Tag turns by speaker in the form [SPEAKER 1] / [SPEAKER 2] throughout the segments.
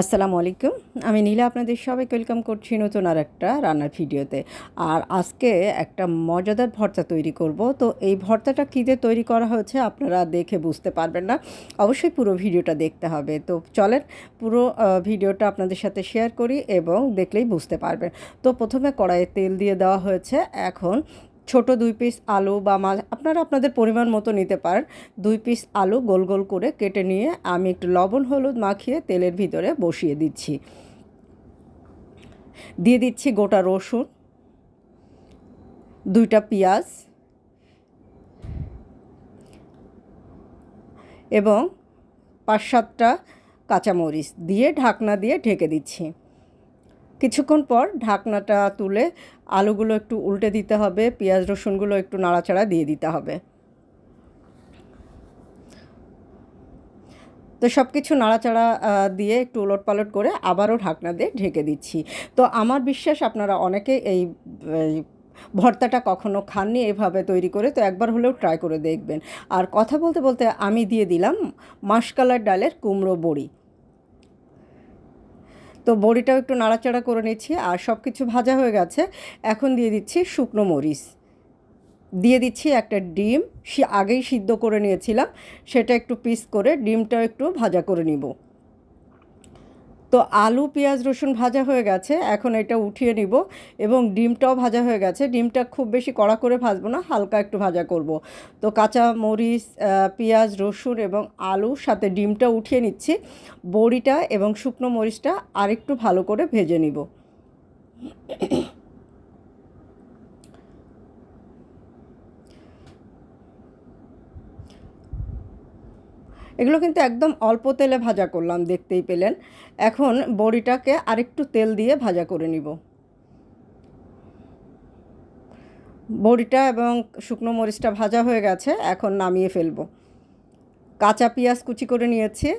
[SPEAKER 1] আসসালামু আলাইকুম। আমি নীলা আপনাদের সবাইকে ওয়েলকাম করছি নতুন আর একটা রান্নার ভিডিওতে। আর আজকে একটা মজাদার ভর্তা তৈরি করব। তো এই ভর্তাটা কী দিয়ে তৈরি করা হয়েছে আপনারা দেখে বুঝতে পারবেন না। অবশ্যই পুরো ভিডিওটা দেখতে হবে। তো চলেন পুরো ভিডিওটা আপনাদের সাথে শেয়ার করি এবং দেখলেই বুঝতে পারবেন। তো প্রথমে কড়াইয়ে তেল দিয়ে দেওয়া হয়েছে। এখন ছোট দুই পিস আলু বা মাছ, আপনারা আপনাদের পরিমাণ মতো নিতে পারেন। দুই পিস আলু গোল গোল করে কেটে নিয়ে আমি একটু লবণ, হলুদ মাখিয়ে তেলের ভিতরে বসিয়ে দিচ্ছি। দিয়ে দিচ্ছি গোটা রসুন, দুইটা পেঁয়াজ এবং পাঁচ সাতটা কাঁচামরিচ দিয়ে ঢাকনা দিয়ে ঢেকে দিচ্ছি। কিছুক্ষণ পর ঢাকনাটা তুলে আলুগুলো একটু উল্টে দিতে হবে, পেঁয়াজ, রসুনগুলো একটু নাড়াচাড়া দিয়ে দিতে হবে। তো সব কিছু নাড়াচাড়া দিয়ে একটু উলট পালট করে আবারও ঢাকনা দিয়ে ঢেকে দিচ্ছি। তো আমার বিশ্বাস আপনারা অনেকে এই ভর্তাটা কখনো খাননি এভাবে তৈরি করে, তো একবার হলেও ট্রাই করে দেখবেন। আর কথা বলতে বলতে আমি দিয়ে দিলাম মাসকালার ডালের কুমড়ো বড়ি। তো বড়িটাও একটু নাড়াচাড়া করে নিচ্ছি আর সব কিছু ভাজা হয়ে গেছে। এখন দিয়ে দিচ্ছি শুকনো মরিচ। দিয়ে দিচ্ছি একটা ডিম। সে আগেই সিদ্ধ করে নিয়েছিলাম। সেটা একটু পিস করে ডিমটাও একটু ভাজা করে নিব। তো আলু, পেঁয়াজ, রসুন ভাজা হয়ে গেছে। এখন এটা উঠিয়ে নিব এবং ডিমটাও ভাজা হয়ে গেছে। ডিমটা খুব বেশি কড়া করে ভাজবো না, হালকা একটু ভাজা করব। তো কাঁচা মরিচ পেঁয়াজ, রসুন এবং আলুর সাথে ডিমটা উঠিয়ে নিচ্ছি। বড়িটা এবং শুকনো মরিচটা আরেকটু ভালো করে ভেজে নিব। এগুলো কিন্তু একদম অল্প তেলে ভাজা করলাম, দেখতেই পেলেন। এখন বড়িটাকে আরেকটু তেল দিয়ে ভাজা করে নিব। বড়িটা এবং শুকনো মরিচটা ভাজা হয়ে গেছে, এখন নামিয়ে ফেলব। কাঁচা পেঁয়াজ কুচি করে নিয়েছি,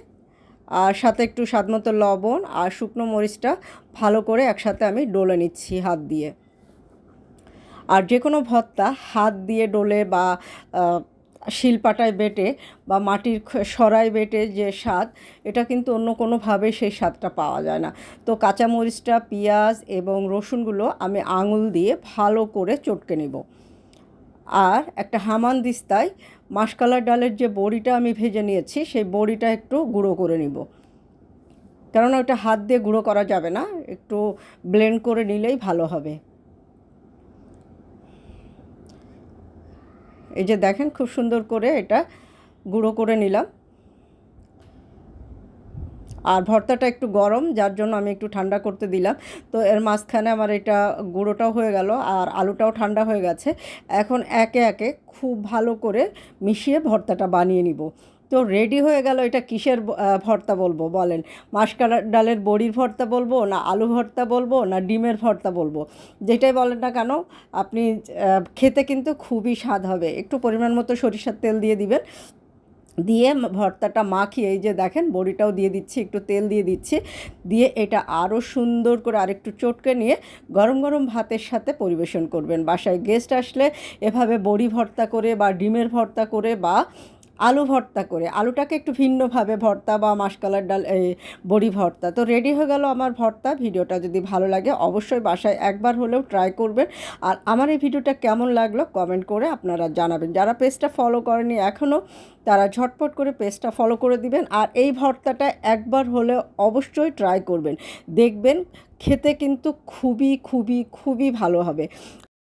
[SPEAKER 1] আর সাথে একটু স্বাদমতো লবণ আর শুকনো মরিচটা ভালো করে একসাথে আমি ডলে নিচ্ছি হাত দিয়ে। আর যে কোনো ভর্তা হাত দিয়ে ডলে বা শিলপাটায় বেটে বা মাটির সরায় বেটে যে স্বাদ, এটা কিন্তু অন্য কোনোভাবে সেই স্বাদটা পাওয়া যায় না। তো কাঁচামরিচটা, পেঁয়াজ এবং রসুনগুলো আমি আঙুল দিয়ে ভালো করে চটকে নেব। আর একটা হামান দিস্তায় মাসকালার ডালের যে বড়িটা আমি ভেজে নিয়েছি, সেই বড়িটা একটু গুঁড়ো করে নিব। কেননা ওটা হাত দিয়ে গুঁড়ো করা যাবে না, একটু ব্লেন্ড করে নিলেই ভালো হবে। এই যে দেখেন খুব সুন্দর করে এটা গুঁড়ো করে নিলাম। আর ভর্তাটা একটু গরম, যার জন্য আমি একটু ঠান্ডা করতে দিলাম। তো এর মাঝখানে আমার এটা গুঁড়োটাও হয়ে গেল আর আলুটাও ঠান্ডা হয়ে গেছে। এখন একে একে খুব ভালো করে মিশিয়ে ভর্তাটা বানিয়ে নিব। তো রেডি হয়ে গেল এটা কিসের ভর্তা বলব? বলেন মাসকালা ডালের বড়ির ভর্তা বলব, না আলু ভর্তা বলব, না ডিমের ভর্তা বলব? যেটাই বলেন না কেন, আপনি খেতে কিন্তু খুবই স্বাদ হবে। একটু পরিমাণ মতো সরিষার তেল দিয়ে দিবেন। দিয়ে ভর্তাটা মাখিয়ে, এই যে দেখেন, বড়িটাও দিয়ে দিচ্ছি, একটু তেল দিয়ে দিচ্ছি। দিয়ে এটা আরও সুন্দর করে আরেকটু চটকে নিয়ে গরম গরম ভাতের সাথে পরিবেশন করবেন। বাসায় গেস্ট আসলে এভাবে বড়ি ভর্তা করে বা ডিমের ভর্তা করে বা আলু ভর্তা করে। আলুটাকে একটু ভিন্নভাবে ভর্তা বা মাসকালার ডাল বড়ি ভর্তা। তো রেডি হয়ে গেল আমার ভর্তা। ভিডিওটা যদি ভালো লাগে অবশ্যই বাসায় একবার হলেও ট্রাই করবেন। আর আমার এই ভিডিওটা কেমন লাগল কমেন্ট করে আপনারা জানাবেন। যারা পেজটা ফলো করেনি এখনও, তারা ঝটপট করে পেজটা ফলো করে দিবেন। আর এই ভর্তাটা একবার হলে অবশ্যই ট্রাই করবেন। দেখবেন খেতে কিন্তু খুবই খুবই খুবই ভালো হবে।